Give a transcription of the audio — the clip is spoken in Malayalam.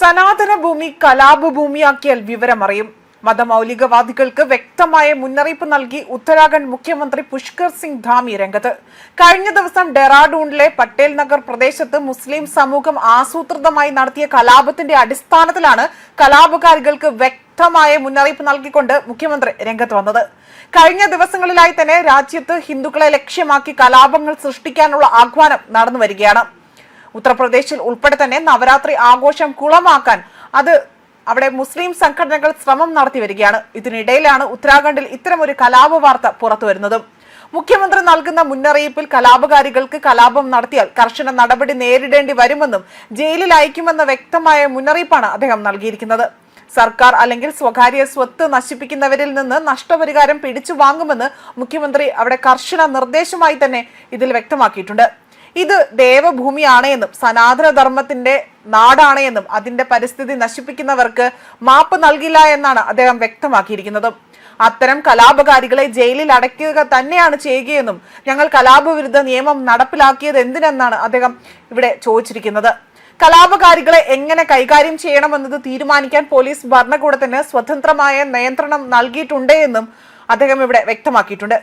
സനാതന ഭൂമി കലാപഭൂമിയാക്കിയാൽ വിവരമറിയും. മതമൗലികവാദികൾക്ക് വ്യക്തമായ മുന്നറിയിപ്പ് നൽകി ഉത്തരാഖണ്ഡ് മുഖ്യമന്ത്രി പുഷ്കർ സിംഗ് ധാമി രംഗത്ത്. കഴിഞ്ഞ ദിവസം ഡെറാഡൂണിലെ പട്ടേൽ നഗർ പ്രദേശത്ത് മുസ്ലിം സമൂഹം ആസൂത്രിതമായി നടത്തിയ കലാപത്തിന്റെ അടിസ്ഥാനത്തിലാണ് കലാപകാരികൾക്ക് വ്യക്തമായ മുന്നറിയിപ്പ് നൽകിക്കൊണ്ട് മുഖ്യമന്ത്രി രംഗത്ത് വന്നത്. കഴിഞ്ഞ ദിവസങ്ങളിലായി തന്നെ രാജ്യത്ത് ഹിന്ദുക്കളെ ലക്ഷ്യമാക്കി കലാപങ്ങൾ സൃഷ്ടിക്കാനുള്ള ആഹ്വാനം നടന്നു വരികയാണ് ഉത്തർപ്രദേശിൽ ഉൾപ്പെടെ തന്നെ നവരാത്രി ആഘോഷം കുളമാക്കാൻ അത് അവിടെ മുസ്ലിം സംഘടനകൾ ശ്രമം നടത്തി വരികയാണ്. ഇതിനിടയിലാണ് ഉത്തരാഖണ്ഡിൽ ഇത്തരമൊരു കലാപ വാർത്ത പുറത്തു വരുന്നതും. മുഖ്യമന്ത്രി നൽകുന്ന മുന്നറിയിപ്പിൽ കലാപകാരികൾക്ക് കലാപം നടത്തിയാൽ കർശന നടപടി നേരിടേണ്ടി വരുമെന്നും ജയിലിൽ അയക്കുമെന്ന വ്യക്തമായ മുന്നറിയിപ്പാണ് അദ്ദേഹം നൽകിയിരിക്കുന്നത്. സർക്കാർ അല്ലെങ്കിൽ സ്വകാര്യ സ്വത്ത് നശിപ്പിക്കുന്നവരിൽ നിന്ന് നഷ്ടപരിഹാരം പിടിച്ചു വാങ്ങുമെന്ന് മുഖ്യമന്ത്രി അവിടെ കർശന നിർദ്ദേശമായി തന്നെ ഇതിൽ വ്യക്തമാക്കിയിട്ടുണ്ട്. ഇത് ദേവഭൂമിയാണ് എന്നും സനാതനധർമ്മത്തിന്റെ നാടാണ് എന്നും അതിന്റെ പരിസ്ഥിതി നശിപ്പിക്കുന്നവർക്ക് മാപ്പ് നൽകില്ല എന്നാണ് അദ്ദേഹം വ്യക്തമാക്കിയിരിക്കുന്നത്. അത്തരം കലാപകാരികളെ ജയിലിൽ അടയ്ക്കുക തന്നെയാണ് ചെയ്യുകയെന്നും ഞങ്ങൾ കലാപവിരുദ്ധ നിയമം നടപ്പിലാക്കിയത് എന്തിനെന്നാണ് അദ്ദേഹം ഇവിടെ ചോദിച്ചിരിക്കുന്നത്. കലാപകാരികളെ എങ്ങനെ കൈകാര്യം ചെയ്യണമെന്നത് തീരുമാനിക്കാൻ പോലീസ് ഭരണകൂടത്തിന് സ്വതന്ത്രമായ നിയന്ത്രണം നൽകിയിട്ടുണ്ട് എന്നും അദ്ദേഹം ഇവിടെ വ്യക്തമാക്കിയിട്ടുണ്ട്.